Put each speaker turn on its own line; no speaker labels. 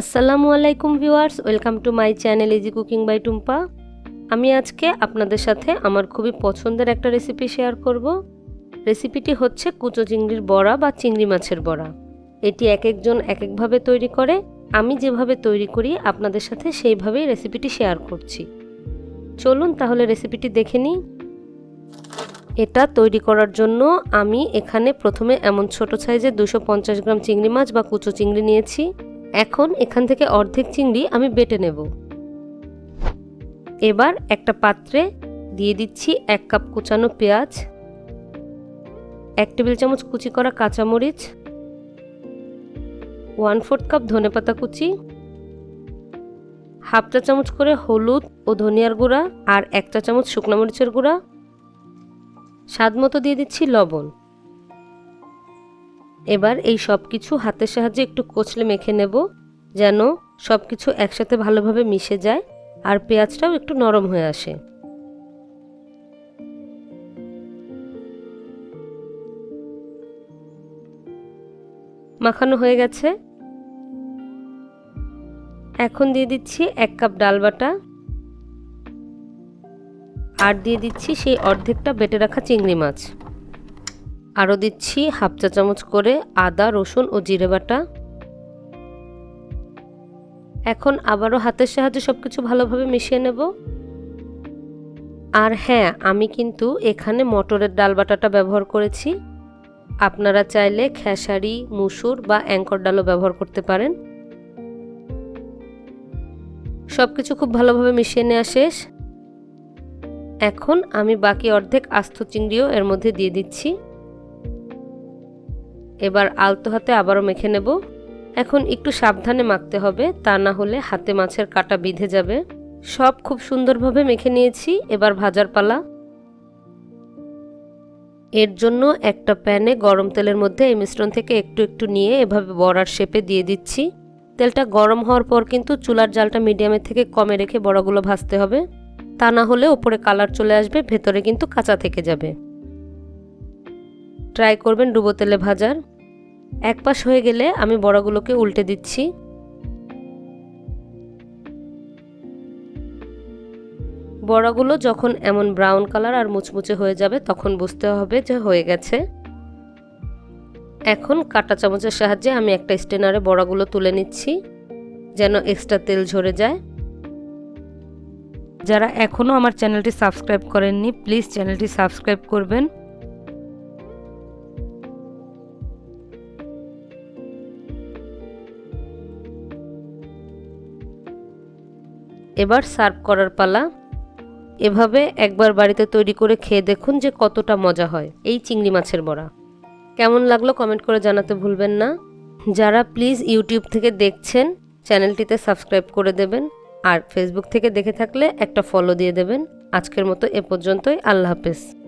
আসসালামু আলাইকুম viewers, welcome to my channel easy cooking by Tumpa. আমি আজকে আপনাদের সাথে আমার খুবই পছন্দের একটা রেসিপি শেয়ার করব। রেসিপিটি হচ্ছে কুচো চিংড়ির বড়া বা চিংড়ি মাছের বড়া। এটি এক একজন এক একভাবে তৈরি করে। আমি যেভাবে তৈরি করি, আপনাদের সাথে সেইভাবেই রেসিপিটি শেয়ার করছি। চলুন তাহলে রেসিপিটি দেখে নিই। এটা তৈরি করার জন্য আমি এখানে প্রথমে এমন ছোট সাইজের দুশো পঞ্চাশ গ্রাম চিংড়ি মাছ বা কুচো চিংড়ি নিয়েছি। এখন এখান থেকে অর্ধেক চিংড়ি আমি বেটে নেব। এবার একটা পাত্রে দিয়ে দিচ্ছি এক কাপ কুচানো পেঁয়াজ, এক টেবিল চামচ কুচি করা কাঁচামরিচ, ওয়ান ফোর্থ কাপ ধনেপাতা কুচি, হাফ চা চামচ করে হলুদ ও ধনিয়ার গুঁড়া আর এক চা চামচ শুকনো মরিচের গুঁড়া। স্বাদ মতো দিয়ে দিচ্ছি লবণ। এবার এই সব কিছু হাতের সাহায্যে একটু কচলে মেখে নেব, যেন সব কিছু একসাথে ভালোভাবে মিশে যায় আর পেঁয়াজটাও একটু নরম হয়ে আসে। মাখানো হয়ে গেছে। এখন দিয়ে দিচ্ছি এক কাপ ডাল বাটা। আর দিয়ে দিচ্ছি সেই অর্ধেকটা বেটে রাখা চিংড়ি মাছ। আরও দিচ্ছি হাফ চা চামচ করে আদা, রসুন ও জিরে বাটা। এখন আবারও হাতের সাহায্যে সব কিছু ভালোভাবে মিশিয়ে নেব। আর হ্যাঁ আমি কিন্তু এখানে মটরের ডাল বাটাটা ব্যবহার করেছি। আপনারা চাইলে খেসারি, মুসুর বা অ্যাঙ্কর ডালও ব্যবহার করতে পারেন। সব কিছু খুব ভালোভাবে মিশিয়ে নেওয়া শেষ। এখন আমি বাকি অর্ধেক আস্ত চিংড়িও এর মধ্যে দিয়ে দিচ্ছি। এবার আলতো হাতে আবারও মেখে নেব। এখন একটু সাবধানে মাখতে হবে, তা না হলে হাতে মাছের কাটা বিঁধে যাবে। সব খুব সুন্দরভাবে মেখে নিয়েছি, এবার ভাজার পালা। এর জন্য একটা প্যানে গরম তেলের মধ্যে এই মিশ্রণ থেকে একটু একটু নিয়ে এভাবে বড়ার শেপে দিয়ে দিচ্ছি। তেলটা গরম হওয়ার পর কিন্তু চুলার জালটা মিডিয়ামের থেকে কমে রেখে বড়াগুলো ভাজতে হবে। তা না হলে ওপরে কালার চলে আসবে, ভেতরে কিন্তু কাঁচা থেকে যাবে। ট্রাই করবেন ডুবো তেলে ভাজার। এক পাশ হয়ে গেলে আমি বড়াগুলোকে উল্টে দিচ্ছি। বড়াগুলো যখন এমন ব্রাউন কালার আর মুচমুচে হয়ে যাবে, তখন বুঝতে হবে যে হয়ে গেছে। এখন কাটা চামচের সাহায্যে আমি একটা স্টেনারে বড়াগুলো তুলে নিচ্ছি, যেন এক্সট্রা তেল ঝরে যায়।
যারা এখনও আমার চ্যানেলটি সাবস্ক্রাইব করেননি, প্লিজ চ্যানেলটি সাবস্ক্রাইব করবেন।
এবার সার্ভ করার পালা। এভাবে একবার বাড়িতে তৈরি করে খেয়ে দেখুন যে কতটা মজা হয় এই চিংড়ি মাছের বড়া। কেমন লাগল কমেন্ট করে জানাতে ভুলবেন না। যারা প্লিজ ইউটিউব থেকে দেখছেন, চ্যানেলটিতে সাবস্ক্রাইব করে দেবেন আর ফেসবুক থেকে দেখে থাকলে একটা ফলো দিয়ে দেবেন। আজকের মতো এ পর্যন্তই, আল্লাহ হাফেজ।